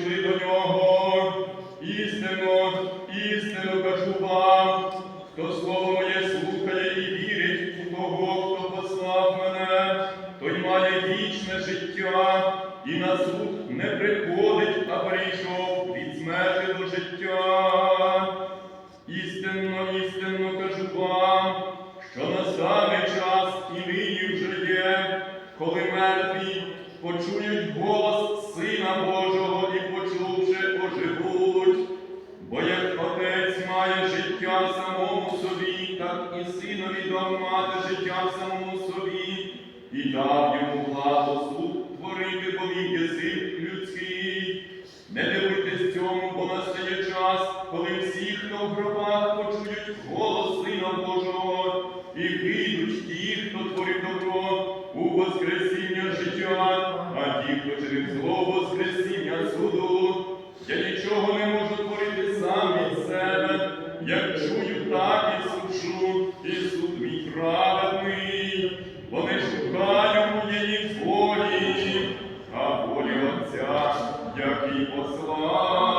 прийшли до нього, істинно, істинно кажу вам, хто слово моє слухає і вірить у того, хто послав мене, той має вічне життя, і на суд не приходить, а прийшов від смерті до життя. Істинно, істинно кажу вам, що настане час і нині вже є, коли мертві почують голос Сина Божого. так і синові дав мати життя в самому собі, і дав йому владу суд творити повік язик людський. Не дивуйтесь цьому, бо настає час, коли всі, хто в гробах почують голос Сина Божого, і вийдуть ті, хто творив добро у Воскресіння життя, а ті, хто через зло Воскресіння суду. Я нічого не можу творити сам від себе, як чую. і посла.